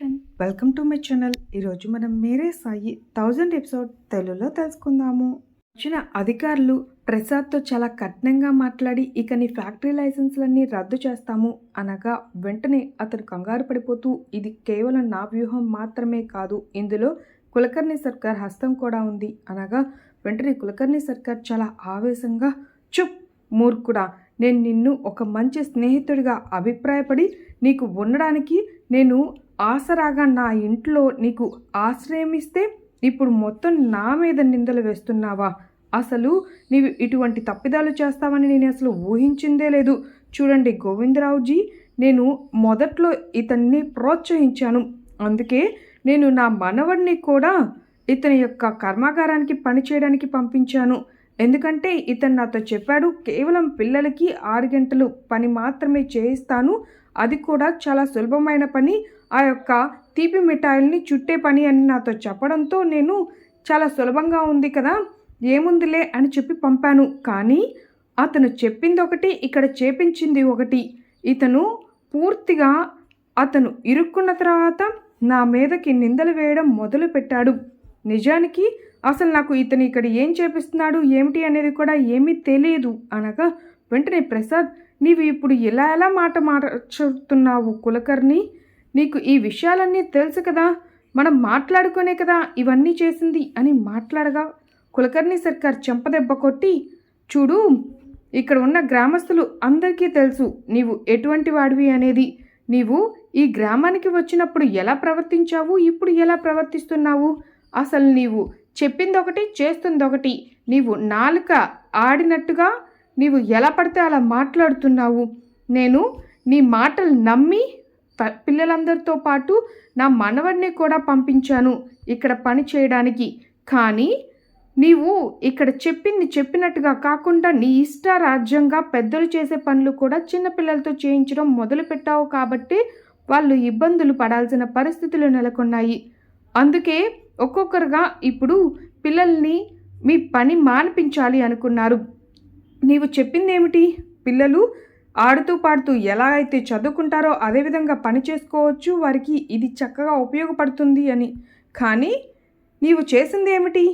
Friend welcome to my channel ఈరోజు మనం మేరే Sai thousand episode తెలుగులో తెలుసుకుందాము. వచ్చిన అధికారులు ప్రసాద్తో చాలా కఠినంగా మాట్లాడి ఇక నీ ఫ్యాక్టరీ లైసెన్స్లన్నీ రద్దు చేస్తాము అనగా వెంటనే అతను కంగారు పడిపోతూ ఇది కేవలం నా వ్యూహం మాత్రమే కాదు ఇందులో కులకర్ణి సర్కార్ హస్తం కూడా ఉంది అనగా వెంటనే కులకర్ణి సర్కార్ చాలా ఆవేశంగా చుప్ మూర్ఖుడా నేను నిన్ను ఒక మంచి స్నేహితుడిగా అభిప్రాయపడి నీకు ఉండడానికి నేను ఆసరాగా నా ఇంట్లో నీకు ఆశ్రయం ఇస్తే ఇప్పుడు మొత్తం నా మీద నిందలు వేస్తున్నావా? అసలు నీవు ఇటువంటి తప్పిదాలు చేస్తావని నేను అసలు ఊహించిందే లేదు. చూడండి గోవిందరావుజీ నేను మొదట్లో ఇతన్ని ప్రోత్సహించాను. అందుకే నేను నా మనవడిని కూడా ఇతని యొక్క కర్మాగారానికి పనిచేయడానికి పంపించాను. ఎందుకంటే ఇతను నాతో చెప్పాడు కేవలం పిల్లలకి ఆరు గంటలు పని మాత్రమే చేయిస్తాను. అది కూడా చాలా సులభమైన పని. ఆ యొక్క తీపి మిఠాయిల్ని చుట్టే పని అని నాతో చెప్పడంతో నేను చాలా సులభంగా ఉంది కదా ఏముందిలే అని చెప్పి పంపాను. కానీ అతను చెప్పింది ఒకటి ఇక్కడ చేపించింది ఒకటి. ఇతను పూర్తిగా అతను ఇరుక్కున్న తర్వాత నా మీదకి నిందలు వేయడం మొదలు పెట్టాడు నిజానికి అసలు నాకు ఇతను ఇక్కడ ఏం చేపిస్తున్నాడు ఏమిటి అనేది కూడా ఏమీ తెలియదు అనగా వెంటనే ప్రసాద్ నీవు ఇప్పుడు ఇలా ఎలా మాట మార్చుతున్నావు కులకర్ణి? నీకు ఈ విషయాలన్నీ తెలుసు కదా? మనం మాట్లాడుకునే కదా ఇవన్నీ చేసింది అని మాట్లాడగా కులకర్ణి సర్కార్ చెంపదెబ్బ కొట్టి చూడు ఇక్కడ ఉన్న గ్రామస్తులు అందరికీ తెలుసు నీవు ఎటువంటి వాడివి అనేది. నీవు ఈ గ్రామానికి వచ్చినప్పుడు ఎలా ప్రవర్తించావు ఇప్పుడు ఎలా ప్రవర్తిస్తున్నావు? అసలు నీవు చెప్పింది ఒకటి చేస్తుంది ఒకటి నీవు నాలుక ఆడినట్టుగా నీవు ఎలా పడితే అలా మాట్లాడుతున్నావు? నేను నీ మాటలు నమ్మి పిల్లలందరితో పాటు నా మనవడిని కూడా పంపించాను ఇక్కడ పని చేయడానికి. కానీ నీవు ఇక్కడ చెప్పింది చెప్పినట్టుగా కాకుండా నీ ఇష్ట రాజ్యంగా పెద్దలు చేసే పనులు కూడా చిన్నపిల్లలతో చేయించడం మొదలు పెట్టావు కాబట్టి వాళ్ళు ఇబ్బందులు పడాల్సిన పరిస్థితులు నెలకొన్నాయి. అందుకే ఒక్కొక్కరుగా ఇప్పుడు పిల్లల్ని మీ పని మానిపించాలి అనుకున్నారు. నీవు చెప్పింది ఏమిటి పిల్లలు ఆడుతూ పాడుతూ ఎలా అయితే చదువుకుంటారో అదేవిధంగా పని చేసుకోవచ్చు వారికి ఇది చక్కగా ఉపయోగపడుతుంది అని. కానీ నీవు చేసింది ఏమిటి?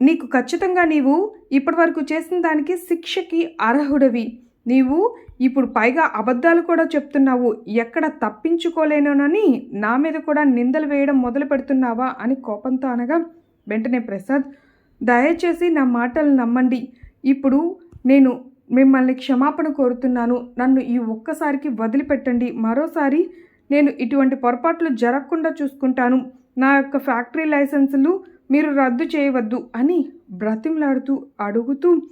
నీకు ఖచ్చితంగా నీవు ఇప్పటివరకు చేసిన దానికి శిక్షకి అర్హుడవి. నీవు ఇప్పుడు పైగా అబద్ధాలు కూడా చెప్తున్నావు. ఎక్కడ తప్పించుకోలేనోనని నా మీద కూడా నిందలు వేయడం మొదలు పెడుతున్నావా అని కోపంతో అనగా వెంటనే ప్రసాద్ దయచేసి నా మాటలు నమ్మండి. ఇప్పుడు నేను మిమ్మల్ని క్షమాపణ కోరుతున్నాను. నన్ను ఈ ఒక్కసారికి వదిలిపెట్టండి. మరోసారి నేను ఇటువంటి పొరపాట్లు జరగకుండా చూసుకుంటాను. నా యొక్క ఫ్యాక్టరీ లైసెన్సులు మీరు రద్దు చేయవద్దు అని బ్రతిమలాడుతూ అడుగుతూ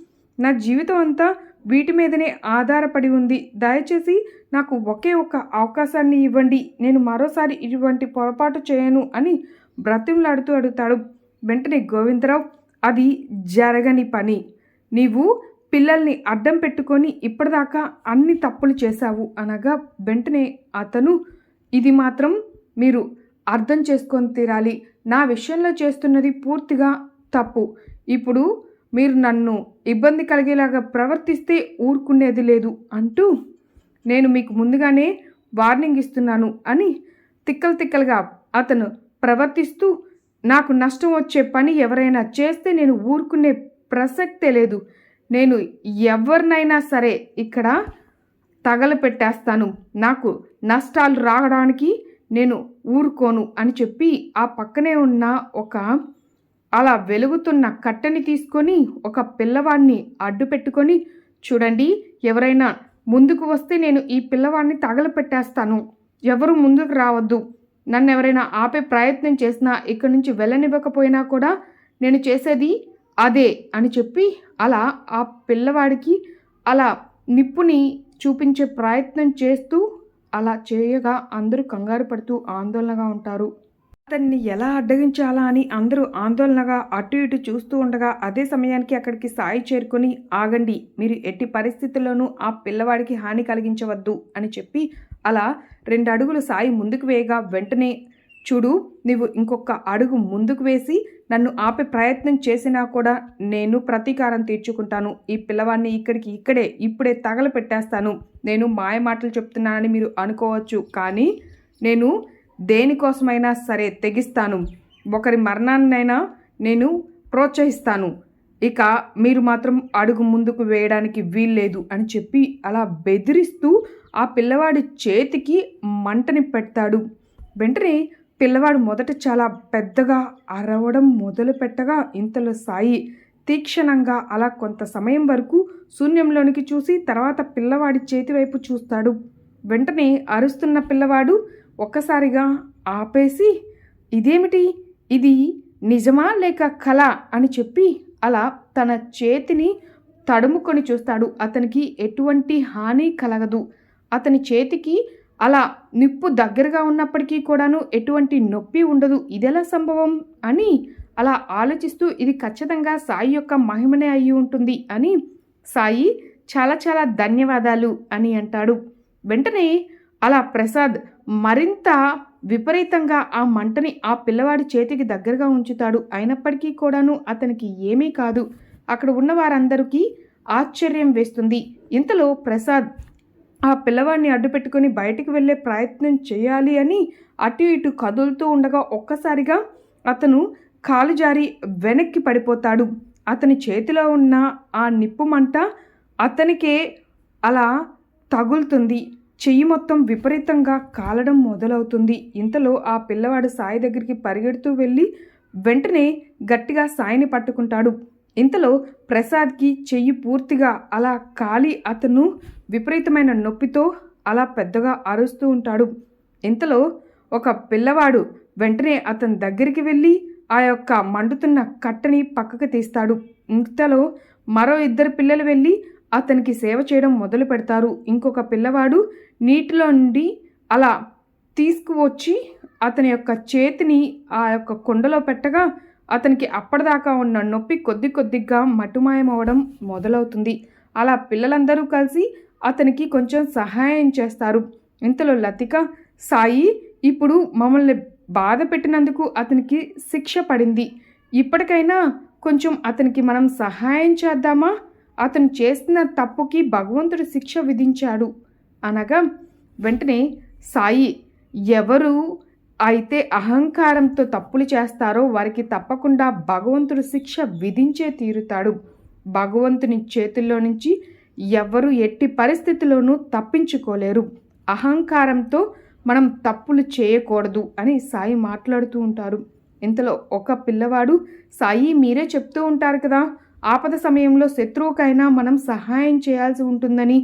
నా జీవితం అంతా వీటి మీదనే ఆధారపడి ఉంది. దయచేసి నాకు ఒకే ఒక్క అవకాశాన్ని ఇవ్వండి. నేను మరోసారి ఇటువంటి పొరపాటు చేయను అని బ్రతిమలాడుతూ అడుగుతాడు. వెంటనే గోవిందరావు అది జరగని పని. నీవు పిల్లల్ని అడ్డం పెట్టుకొని ఇప్పటిదాకా అన్ని తప్పులు చేశావు అనగా వెంటనే అతను ఇది మాత్రం మీరు అర్థం చేసుకొని తీరాలి. నా విషయంలో చేస్తున్నది పూర్తిగా తప్పు. ఇప్పుడు మీరు నన్ను ఇబ్బంది కలిగేలాగా ప్రవర్తిస్తే ఊరుకునేది లేదు అంటూ నేను మీకు ముందుగానే వార్నింగ్ ఇస్తున్నాను అని తిక్కలు తిక్కలుగా అతను ప్రవర్తిస్తూ నాకు నష్టం వచ్చే పని ఎవరైనా చేస్తే నేను ఊరుకునే ప్రసక్తే లేదు. నేను ఎవరినైనా సరే ఇక్కడ తగలపెట్టేస్తాను. నాకు నష్టాలు రావడానికి నేను ఊరుకోను అని చెప్పి ఆ పక్కనే ఉన్న ఒక అలా వెలుగుతున్న కట్టెని తీసుకొని ఒక పిల్లవాడిని అడ్డు పెట్టుకొని చూడండి ఎవరైనా ముందుకు వస్తే నేను ఈ పిల్లవాడిని తగలపెట్టేస్తాను. ఎవరు ముందుకు రావద్దు. నన్ను ఎవరైనా ఆపే ప్రయత్నం చేసినా ఇక్కడి నుంచి వెళ్ళనివ్వకపోయినా కూడా నేను చేసేది అదే అని చెప్పి అలా ఆ పిల్లవాడికి అలా నిప్పుని చూపించే ప్రయత్నం చేస్తూ అలా చేయగా అందరూ కంగారు పడుతూ ఆందోళనగా ఉంటారు. అతన్ని ఎలా అడ్డగించాలా అని అందరూ ఆందోళనగా అటు ఇటు చూస్తూ ఉండగా అదే సమయానికి అక్కడికి సాయి చేరుకొని ఆగండి మీరు ఎట్టి పరిస్థితుల్లోనూ ఆ పిల్లవాడికి హాని కలిగించవద్దు అని చెప్పి అలా రెండు అడుగులు సాయి ముందుకు వేయగా వెంటనే చూడు నువ్వు ఇంకొక అడుగు ముందుకు వేసి నన్ను ఆపే ప్రయత్నం చేసినా కూడా నేను ప్రతీకారం తీర్చుకుంటాను. ఈ పిల్లవాడిని ఇక్కడికి ఇక్కడే ఇప్పుడే తగల పెట్టేస్తాను నేను మాయ మాటలు చెప్తున్నానని మీరు అనుకోవచ్చు కానీ నేను దేనికోసమైనా సరే తెగిస్తాను. ఒకరి మరణాన్నైనా నేను ప్రోత్సహిస్తాను. ఇక మీరు మాత్రం అడుగు ముందుకు వేయడానికి వీల్లేదు అని చెప్పి అలా బెదిరిస్తూ ఆ పిల్లవాడి చేతికి మంటని పెడతాడు. వెంటనే పిల్లవాడు మొదట చాలా పెద్దగా అరవడం మొదలు పెట్టగా ఇంతలో సాయి తీక్షణంగా అలా కొంత సమయం వరకు శూన్యంలోనికి చూసి తర్వాత పిల్లవాడి చేతి వైపు చూస్తాడు. వెంటనే అరుస్తున్న పిల్లవాడు ఒక్కసారిగా ఆపేసి ఇదేమిటి? ఇది నిజమా లేక కళ అని చెప్పి అలా తన చేతిని తడుముకొని చూస్తాడు. అతనికి ఎటువంటి హాని కలగదు. అతని చేతికి అలా నిప్పు దగ్గరగా ఉన్నప్పటికీ కూడాను ఎటువంటి నొప్పి ఉండదు. ఇదెలా సంభవం? అని అలా ఆలోచిస్తూ ఇది ఖచ్చితంగా సాయి యొక్క మహిమనే అయి ఉంటుంది అని సాయి చాలా చాలా ధన్యవాదాలు అని అంటాడు. వెంటనే అలా ప్రసాద్ మరింత విపరీతంగా ఆ మంటని ఆ పిల్లవాడి చేతికి దగ్గరగా ఉంచుతాడు. అయినప్పటికీ కూడాను అతనికి ఏమీ కాదు. అక్కడ ఉన్న వారందరికీ ఆశ్చర్యం వేస్తుంది. ఇంతలో ప్రసాద్ ఆ పిల్లవాడిని అడ్డుపెట్టుకొని బయటికి వెళ్ళే ప్రయత్నం చేయాలి అని అటు ఇటు కదులుతూ ఉండగా ఒక్కసారిగా అతను కాలు జారి వెనక్కి పడిపోతాడు. అతని చేతిలో ఉన్న ఆ నిప్పు మంట అతనికే అలా తగులుతుంది. చెయ్యి మొత్తం విపరీతంగా కాలడం మొదలవుతుంది. ఇంతలో ఆ పిల్లవాడు సాయి దగ్గరికి పరిగెడుతూ వెళ్ళి వెంటనే గట్టిగా సాయిని పట్టుకుంటాడు. ఇంతలో ప్రసాద్కి చెయ్యి పూర్తిగా అలా కాలి అతను విపరీతమైన నొప్పితో అలా పెద్దగా అరుస్తూ ఉంటాడు. ఇంతలో ఒక పిల్లవాడు వెంటనే అతని దగ్గరికి వెళ్ళి ఆ యొక్క మండుతున్న కట్టని పక్కకు తీస్తాడు. ఇంతలో మరో ఇద్దరు పిల్లలు వెళ్ళి అతనికి సేవ చేయడం మొదలు పెడతారు. ఇంకొక పిల్లవాడు నీటిలో నుండి అలా తీసుకువచ్చి అతని యొక్క చేతిని ఆ యొక్క కుండలో పెట్టగా అతనికి అప్పటిదాకా ఉన్న నొప్పి కొద్ది కొద్దిగా మటుమాయమవడం మొదలవుతుంది. అలా పిల్లలందరూ కలిసి అతనికి కొంచెం సహాయం చేస్తారు. ఇంతలో లతిక సాయి ఇప్పుడు మమ్మల్ని బాధ పెట్టినందుకు అతనికి శిక్ష పడింది. ఇప్పటికైనా కొంచెం అతనికి మనం సహాయం చేద్దామా? అతను చేస్తున్న తప్పుకి భగవంతుడు శిక్ష విధించాడు. అనగా వెంటనే సాయి ఎవరు అయితే అహంకారంతో తప్పులు చేస్తారో వారికి తప్పకుండా భగవంతుడు శిక్ష విధించే తీరుతాడు. భగవంతుని చేతుల్లో నుంచి ఎవరు ఎట్టి పరిస్థితిలోనూ తప్పించుకోలేరు. అహంకారంతో మనం తప్పులు చేయకూడదు అని సాయి మాట్లాడుతూ ఉంటారు. ఇంతలో ఒక పిల్లవాడు సాయి మీరే చెప్తూ ఉంటారు కదా ఆపద సమయంలో శత్రువుకైనా మనం సహాయం చేయాల్సి ఉంటుందని.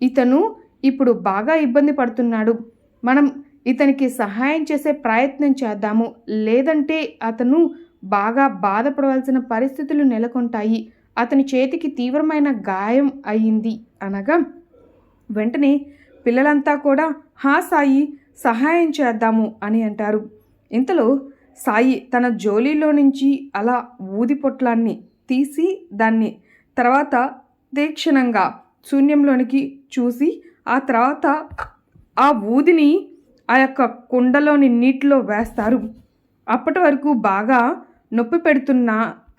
ఇతను ఇప్పుడు బాగా ఇబ్బంది పడుతున్నాడు. మనం ఇతనికి సహాయం చేసే ప్రయత్నం చేద్దాము. లేదంటే అతను బాగా బాధపడవలసిన పరిస్థితులు నెలకొంటాయి. అతని చేతికి తీవ్రమైన గాయం అయ్యింది అనగా వెంటనే పిల్లలంతా కూడా హా సాయి సహాయం చేద్దాము అని అంటారు. ఇంతలో సాయి తన జోలీలో నుంచి అలా ఊది పొట్లాన్ని తీసి దాన్ని తర్వాత తీక్షణంగా శూన్యంలోనికి చూసి ఆ తర్వాత ఆ ఊదిని ఆ యొక్క కుండలోని నీటిలో వేస్తారు. అప్పటి వరకు బాగా నొప్పి పెడుతున్న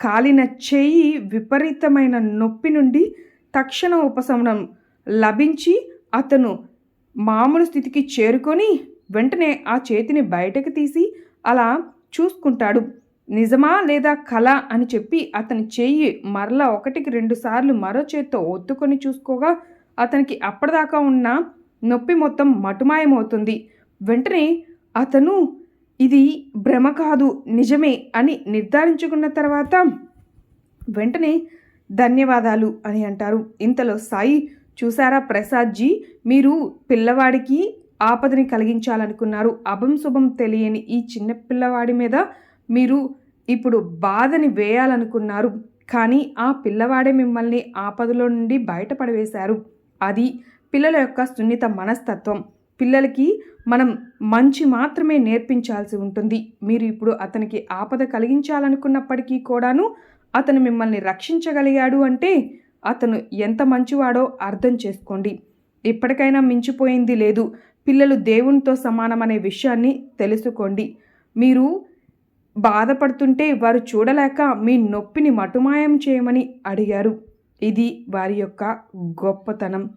కాలిన చేయి విపరీతమైన నొప్పి నుండి తక్షణ ఉపశమనం లభించి అతను మామూలు స్థితికి చేరుకొని వెంటనే ఆ చేతిని బయటకు తీసి అలా చూసుకుంటాడు. నిజమా లేదా కళ అని చెప్పి అతని చెయ్యి మరలా ఒకటికి రెండు సార్లు మరో చేత్తో ఒత్తుకొని చూసుకోగా అతనికి అప్పటిదాకా ఉన్న నొప్పి మొత్తం మటుమాయమవుతుంది. వెంటనే అతను ఇది భ్రమ కాదు నిజమే అని నిర్ధారించుకున్న తర్వాత వెంటనే ధన్యవాదాలు అని అంటారు. ఇంతలో సాయి చూసారా ప్రసాద్జీ మీరు పిల్లవాడికి ఆపదని కలిగించాలనుకున్నారు. అభం శుభం తెలియని ఈ చిన్న పిల్లవాడి మీద మీరు ఇప్పుడు బాధని వేయాలనుకున్నారు. కానీ ఆ పిల్లవాడే మిమ్మల్ని ఆపదలో నుండి బయటపడవేశారు. అది పిల్లల యొక్క సున్నిత మనస్తత్వం. పిల్లలకి మనం మంచి మాత్రమే నేర్పించాల్సి ఉంటుంది. మీరు ఇప్పుడు అతనికి ఆపద కలిగించాలనుకున్నప్పటికీ కూడాను అతను మిమ్మల్ని రక్షించగలిగాడు అంటే అతను ఎంత మంచివాడో అర్థం చేసుకోండి. ఇప్పటికైనా మించిపోయింది లేదు. పిల్లలు దేవునితో సమానమనే విషయాన్ని తెలుసుకోండి. మీరు బాధపడుతుంటే వారు చూడలేక మీ నొప్పిని మటుమాయం చేయమని అడిగారు. ఇది వారి యొక్క గొప్పతనం.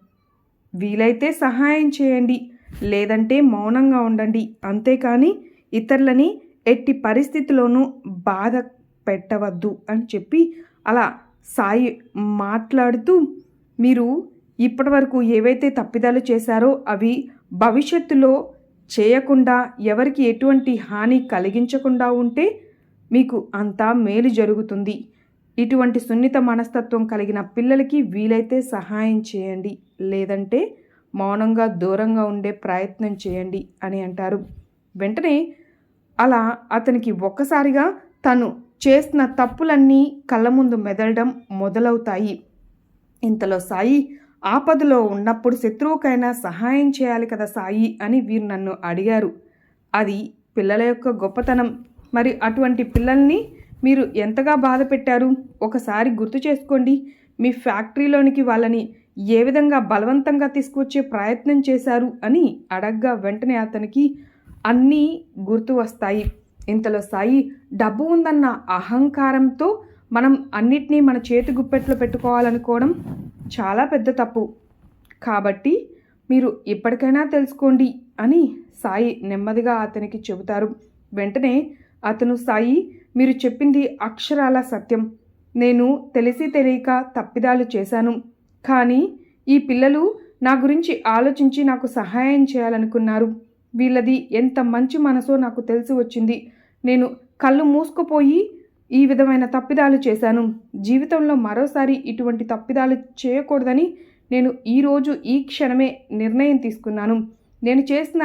వీలైతే సహాయం చేయండి. లేదంటే మౌనంగా ఉండండి. అంతేకాని ఇతరులని ఎట్టి పరిస్థితిలోనూ బాధ పెట్టవద్దు అని చెప్పి అలా సాయి మాట్లాడుతూ మీరు ఇప్పటివరకు ఏవైతే తప్పిదాలు చేశారో అవి భవిష్యత్తులో చేయకుండా ఎవరికి ఎటువంటి హాని కలిగించకుండా ఉంటే మీకు అంతా మేలు జరుగుతుంది. ఇటువంటి సున్నిత మనస్తత్వం కలిగిన పిల్లలకి వీలైతే సహాయం చేయండి. లేదంటే మౌనంగా దూరంగా ఉండే ప్రయత్నం చేయండి అని అంటారు. వెంటనే అలా అతనికి ఒక్కసారిగా తను చేసిన తప్పులన్నీ కళ్ళ ముందు మెదలడం మొదలవుతాయి. ఇంతలో సాయి ఆపదలో ఉన్నప్పుడు శత్రువుకైనా సహాయం చేయాలి కదా సాయి అని వీరు నన్ను అడిగారు. అది పిల్లల యొక్క గొప్పతనం. మరి అటువంటి పిల్లల్ని మీరు ఎంతగా బాధ పెట్టారు ఒకసారి గుర్తు చేసుకోండి. మీ ఫ్యాక్టరీలోనికి వాళ్ళని ఏ విధంగా బలవంతంగా తీసుకువచ్చే ప్రయత్నం చేశారు అని అడగ్గా వెంటనే అతనికి అన్నీ గుర్తు వస్తాయి. ఇంతలో సాయి డబ్బు ఉందన్న అహంకారంతో మనం అన్నిటినీ మన చేతి గుప్పెట్లో పెట్టుకోవాలనుకోవడం చాలా పెద్ద తప్పు. కాబట్టి మీరు ఇప్పటికైనా తెలుసుకోండి అని సాయి నెమ్మదిగా అతనికి చెబుతారు. వెంటనే అతను సాయి మీరు చెప్పింది అక్షరాల సత్యం. నేను తెలిసి తెలియక తప్పిదాలు చేశాను. కానీ ఈ పిల్లలు నా గురించి ఆలోచించి నాకు సహాయం చేయాలనుకున్నారు. వీళ్ళది ఎంత మంచి మనసో నాకు తెలిసి వచ్చింది. నేను కళ్ళు మూసుకుపోయి ఈ విధమైన తప్పిదాలు చేశాను. జీవితంలో మరోసారి ఇటువంటి తప్పిదాలు చేయకూడదని నేను ఈరోజు ఈ క్షణమే నిర్ణయం తీసుకున్నాను. నేను చేసిన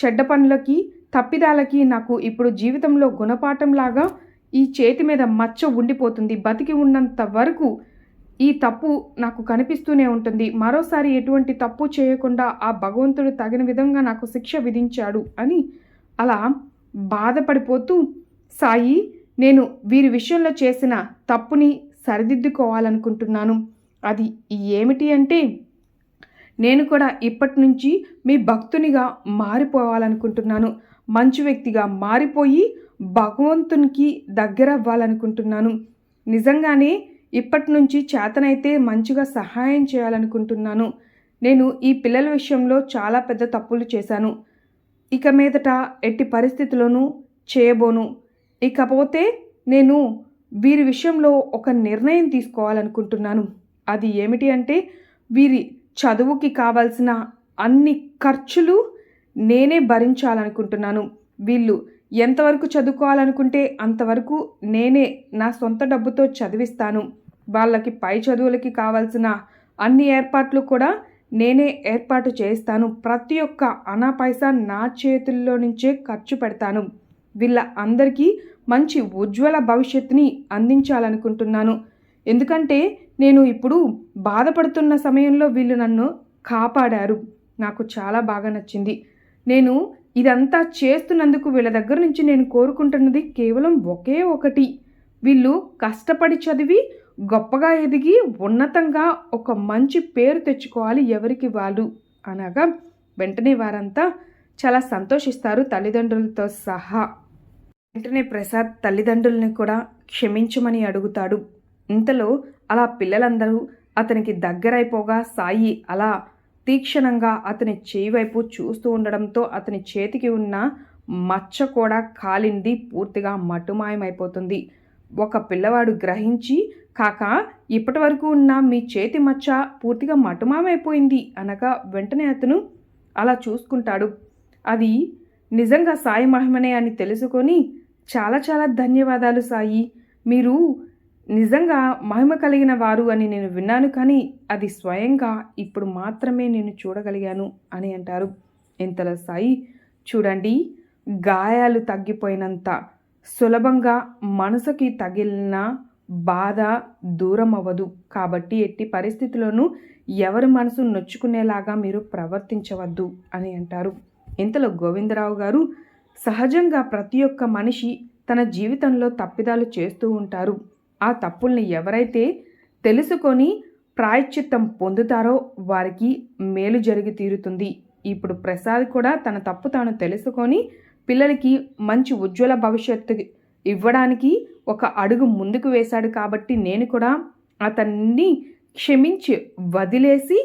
చెడ్డ పనులకి తప్పిదాలకి నాకు ఇప్పుడు జీవితంలో గుణపాఠంలాగా ఈ చేతి మీద మచ్చ ఉండిపోతుంది. బతికి ఉన్నంత వరకు ఈ తప్పు నాకు కనిపిస్తూనే ఉంటుంది. మరోసారి ఎటువంటి తప్పు చేయకుండా ఆ భగవంతుడు తగిన విధంగా నాకు శిక్ష విధించాడు అని అలా బాధపడిపోతూ సాయి నేను వీరి విషయంలో చేసిన తప్పుని సరిదిద్దుకోవాలనుకుంటున్నాను. అది ఏమిటి అంటే నేను కూడా ఇప్పటి నుంచి మీ భక్తునిగా మారిపోవాలనుకుంటున్నాను. మంచి వ్యక్తిగా మారిపోయి భగవంతునికి దగ్గర అవ్వాలనుకుంటున్నాను నిజంగానే ఇప్పటి నుంచి చేతనైతే మంచిగా సహాయం చేయాలనుకుంటున్నాను. నేను ఈ పిల్లల విషయంలో చాలా పెద్ద తప్పులు చేశాను. ఇక మీదట ఎట్టి పరిస్థితుల్లోనూ చేయబోను. ఇకపోతే నేను వీరి విషయంలో ఒక నిర్ణయం తీసుకోవాలనుకుంటున్నాను. అది ఏమిటి అంటే వీరి చదువుకి కావాల్సిన అన్ని ఖర్చులు నేనే భరించాలనుకుంటున్నాను. వీళ్ళు ఎంతవరకు చదువుకోవాలనుకుంటే అంతవరకు నేనే నా సొంత డబ్బుతో చదివిస్తాను. వాళ్ళకి పై చదువులకి కావాల్సిన అన్ని ఏర్పాట్లు కూడా నేనే ఏర్పాటు చేస్తాను. ప్రతి ఒక్క అనా పైసా నా చేతుల్లో నుంచే ఖర్చు పెడతాను. వీళ్ళ అందరికీ మంచి ఉజ్వల భవిష్యత్తుని అందించాలనుకుంటున్నాను. ఎందుకంటే నేను ఇప్పుడు బాధపడుతున్న సమయంలో వీళ్ళు నన్ను కాపాడారు. నాకు చాలా బాగా నచ్చింది. నేను ఇదంతా చేస్తున్నందుకు వీళ్ళ దగ్గర నుంచి నేను కోరుకుంటున్నది కేవలం ఒకే ఒకటి. వీళ్ళు కష్టపడి చదివి గొప్పగా ఎదిగి ఉన్నతంగా ఒక మంచి పేరు తెచ్చుకోవాలి ఎవరికి వాళ్ళు? అనగా వెంటనే వారంతా చాలా సంతోషిస్తారు తల్లిదండ్రులతో సహా. వెంటనే ప్రసాద్ తల్లిదండ్రుల్ని కూడా క్షమించమని అడుగుతాడు. ఇంతలో అలా పిల్లలందరూ అతనికి దగ్గరైపోగా సాయి అలా తీక్షణంగా అతని చేయి వైపు చూస్తూ ఉండడంతో అతని చేతికి ఉన్న మచ్చ కూడా కాలింది పూర్తిగా మటుమాయమైపోతుంది. ఒక పిల్లవాడు గ్రహించి కాక ఇప్పటి వరకు ఉన్న మీ చేతి మచ్చ పూర్తిగా మటుమామైపోయింది అనగా వెంటనే అతను అలా చూసుకుంటాడు. అది నిజంగా సాయి మహిమనే అని తెలుసుకొని చాలా చాలా ధన్యవాదాలు సాయి. మీరు నిజంగా మహిమ కలిగిన వారు అని నేను విన్నాను కానీ అది స్వయంగా ఇప్పుడు మాత్రమే నేను చూడగలిగాను అని అంటారు. ఇంతలో సాయి చూడండి గాయాలు తగ్గిపోయినంత సులభంగా మనసుకి తగిలిన బాధ దూరం అవ్వదు కాబట్టి ఎట్టి పరిస్థితుల్లోనూ ఎవరి మనసు నొచ్చుకునేలాగా మీరు ప్రవర్తించవద్దు అని అంటారు. ఇంతలో గోవిందరావు గారు సహజంగా ప్రతి ఒక్క మనిషి తన జీవితంలో తప్పిదాలు చేస్తూ ఉంటారు. ఆ తప్పుల్ని ఎవరైతే తెలుసుకొని ప్రాయశ్చిత్తం పొందుతారో వారికి మేలు జరిగి తీరుతుంది. ఇప్పుడు ప్రసాద్ కూడా తన తప్పు తాను తెలుసుకొని పిల్లలకి మంచి ఉజ్వల భవిష్యత్తు ఇవ్వడానికి ఒక అడుగు ముందుకు వేశాడు కాబట్టి నేను కూడా అతన్ని క్షమించి వదిలేసి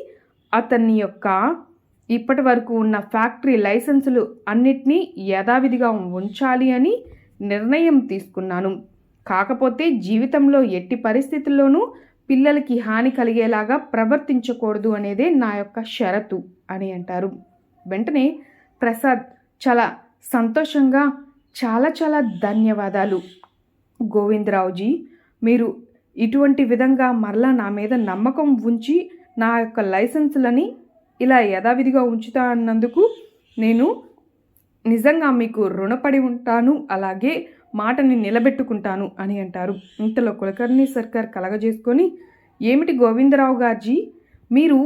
అతన్ని యొక్క ఇప్పటి వరకు ఉన్న ఫ్యాక్టరీ లైసెన్సులు అన్నిటినీ యథావిధిగా ఉంచాలి అని నిర్ణయం తీసుకున్నాను. కాకపోతే జీవితంలో ఎట్టి పరిస్థితుల్లోనూ పిల్లలకి హాని కలిగేలాగా ప్రవర్తించకూడదు అనేదే నా యొక్క షరతు అని అంటారు. వెంటనే ప్రసాద్ చాలా సంతోషంగా చాలా చాలా ధన్యవాదాలు. గోవిందరావుజీ మీరు ఇటువంటి విధంగా మరలా నా మీద నమ్మకం ఉంచి నా యొక్క లైసెన్సులని ఇలా యథావిధిగా ఉంచుతా అన్నందుకు నేను నిజంగా మీకు రుణపడి ఉంటాను అలాగే మాటని నిలబెట్టుకుంటాను అని అంటారు. ఇంతలో కులకర్ణి సర్కార్ కలగజేసుకొని ఏమిటి గోవిందరావు గార్జీ మీరు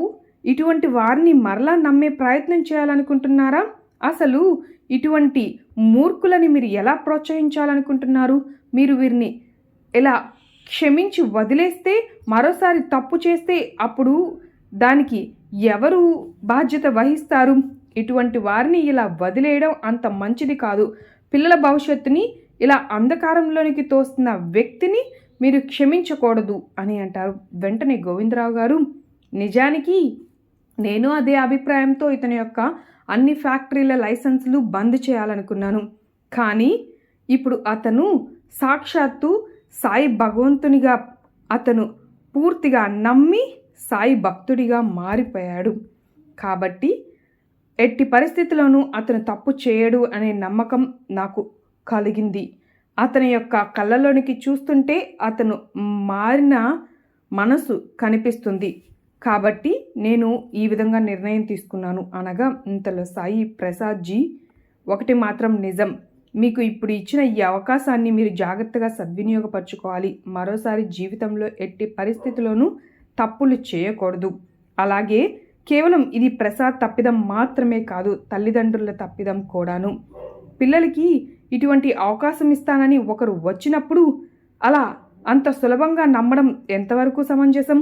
ఇటువంటి వారిని మరలా నమ్మే ప్రయత్నం చేయాలనుకుంటున్నారా? అసలు ఇటువంటి మూర్ఖులని మీరు ఎలా ప్రోత్సహించాలనుకుంటున్నారు? మీరు వీరిని ఇలా క్షమించి వదిలేస్తే మరోసారి తప్పు చేస్తే అప్పుడు దానికి ఎవరు బాధ్యత వహిస్తారు? ఇటువంటి వారిని ఇలా వదిలేయడం అంత మంచిది కాదు. పిల్లల భవిష్యత్తుని ఇలా అంధకారంలోనికి తోస్తున్న వ్యక్తిని మీరు క్షమించకూడదు అని అంటారు వెంటనే గోవిందరావు గారు. నిజానికి నేను అదే అభిప్రాయంతో ఇతని యొక్క అన్ని ఫ్యాక్టరీల లైసెన్సులు బంద్ చేయాలనుకున్నాను. కానీ ఇప్పుడు అతను సాక్షాత్తు సాయి భగవంతునిగా అతను పూర్తిగా నమ్మి సాయి భక్తుడిగా మారిపోయాడు. కాబట్టి ఎట్టి పరిస్థితిలోనూ అతను తప్పు చేయడు అనే నమ్మకం నాకు కలిగింది. అతని యొక్క కళ్ళలోనికి చూస్తుంటే అతను మారిన మనసు కనిపిస్తుంది. కాబట్టి నేను ఈ విధంగా నిర్ణయం తీసుకున్నాను అనగా ఇంతలో సాయి ప్రసాద్ జీ ఒకటి మాత్రం నిజం. మీకు ఇప్పుడు ఇచ్చిన ఈ అవకాశాన్ని మీరు జాగ్రత్తగా సద్వినియోగపరచుకోవాలి. మరోసారి జీవితంలో ఎట్టి పరిస్థితుల్లోనూ తప్పులు చేయకూడదు. అలాగే కేవలం ఇది ప్రసాద్ తప్పిదం మాత్రమే కాదు తల్లిదండ్రుల తప్పిదం కూడాను. పిల్లలకి ఇటువంటి అవకాశం ఇస్తానని ఒకరు వచ్చినప్పుడు అలా అంత సులభంగా నమ్మడం ఎంతవరకు సమంజసం?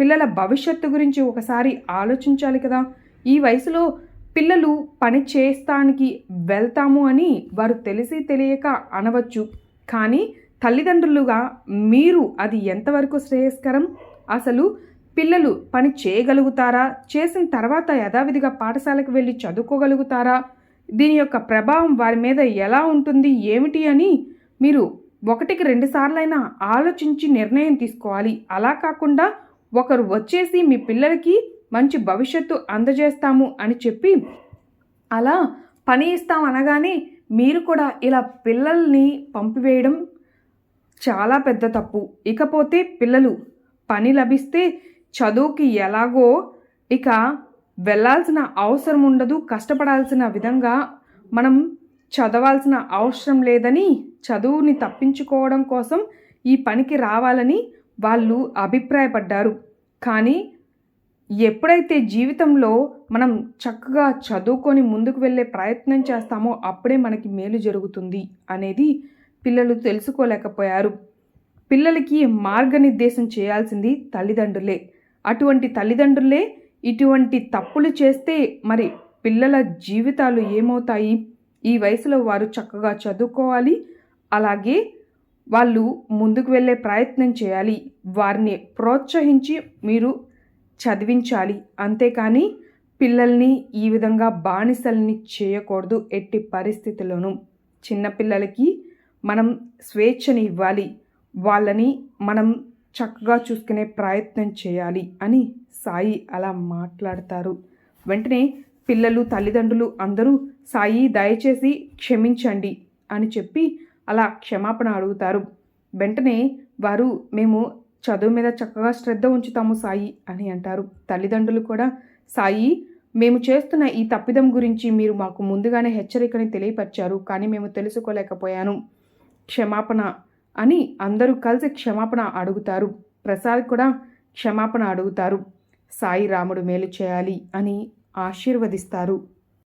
పిల్లల భవిష్యత్తు గురించి ఒకసారి ఆలోచించాలి కదా. ఈ వయసులో పిల్లలు పని చేస్తానికి వెళ్తాము అని వారు తెలిసి తెలియక అనవచ్చు. కానీ తల్లిదండ్రులుగా మీరు అది ఎంతవరకు శ్రేయస్కరం? అసలు పిల్లలు పని చేయగలుగుతారా? చేసిన తర్వాత యథావిధిగా పాఠశాలకు వెళ్ళి చదువుకోగలుగుతారా? దీని యొక్క ప్రభావం వారి మీద ఎలా ఉంటుంది? ఏమిటి అని మీరు ఒకటికి రెండుసార్లైనా ఆలోచించి నిర్ణయం తీసుకోవాలి. అలా కాకుండా ఒకరు వచ్చేసి మీ పిల్లలకి మంచి భవిష్యత్తు అందజేస్తాము అని చెప్పి అలా పని ఇస్తాం అనగానే మీరు కూడా ఇలా పిల్లల్ని పంపివేయడం చాలా పెద్ద తప్పు. ఇకపోతే పిల్లలు పని లభిస్తే చదువుకి ఎలాగో ఇక వెళ్ళాల్సిన అవసరం ఉండదు కష్టపడాల్సిన విధంగా మనం చదవాల్సిన అవసరం లేదని చదువుని తప్పించుకోవడం కోసం ఈ పనికి రావాలని వాళ్ళు అభిప్రాయపడ్డారు. కానీ ఎప్పుడైతే జీవితంలో మనం చక్కగా చదువుకొని ముందుకు వెళ్ళే ప్రయత్నం చేస్తామో అప్పుడే మనకి మేలు జరుగుతుంది అనేది పిల్లలు తెలుసుకోలేకపోయారు. పిల్లలకి మార్గనిర్దేశం చేయాల్సింది తల్లిదండ్రులే. అటువంటి తల్లిదండ్రులే ఇటువంటి తప్పులు చేస్తే మరి పిల్లల జీవితాలు ఏమవుతాయి? ఈ వయసులో వారు చక్కగా చదువుకోవాలి. అలాగే వాళ్ళు ముందుకు వెళ్ళే ప్రయత్నం చేయాలి. వారిని ప్రోత్సహించి మీరు చదివించాలి. అంతేకాని పిల్లల్ని ఈ విధంగా బానిసల్ని చేయకూడదు ఎట్టి పరిస్థితుల్లోనూ. చిన్నపిల్లలకి మనం స్వేచ్ఛని ఇవ్వాలి. వాళ్ళని మనం చక్కగా చూసుకునే ప్రయత్నం చేయాలి అని సాయి అలా మాట్లాడతారు. వెంటనే పిల్లలు తల్లిదండ్రులు అందరూ సాయి దయచేసి క్షమించండి అని చెప్పి అలా క్షమాపణ అడుగుతారు. వెంటనే వారు మేము చదువు మీద చక్కగా శ్రద్ధ ఉంచుతాము సాయి అని అంటారు. తల్లిదండ్రులు కూడా సాయి మేము చేస్తున్న ఈ తప్పిదం గురించి మీరు మాకు ముందుగానే హెచ్చరికని తెలియపరిచారు కానీ మేము తెలుసుకోలేకపోయాను. క్షమాపణ అని అందరూ కలిసి క్షమాపణ అడుగుతారు. ప్రసాద్ కూడా క్షమాపణ అడుగుతారు. సాయి రాముడు మేలు చేయాలి అని ఆశీర్వదిస్తారు.